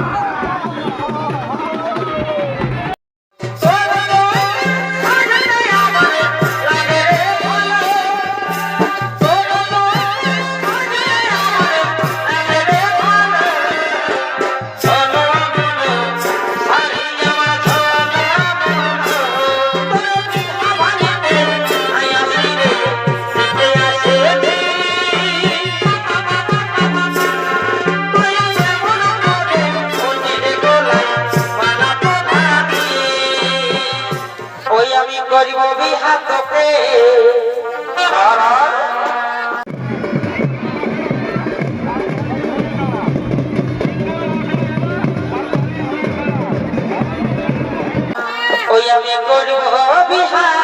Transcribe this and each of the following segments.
Yeah. ওই আমি করব বিহার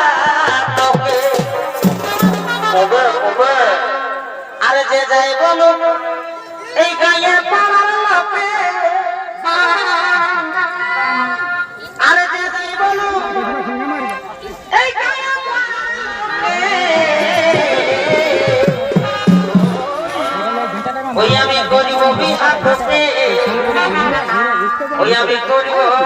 আর যে যাই বলো এই গায়ে পাড়ার লোকে আর যে যাই বলো এই গায়ে ওই আমি করব বিহার ওই আমি করব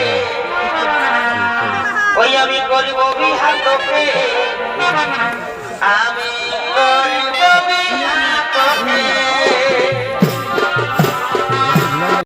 ওই আমি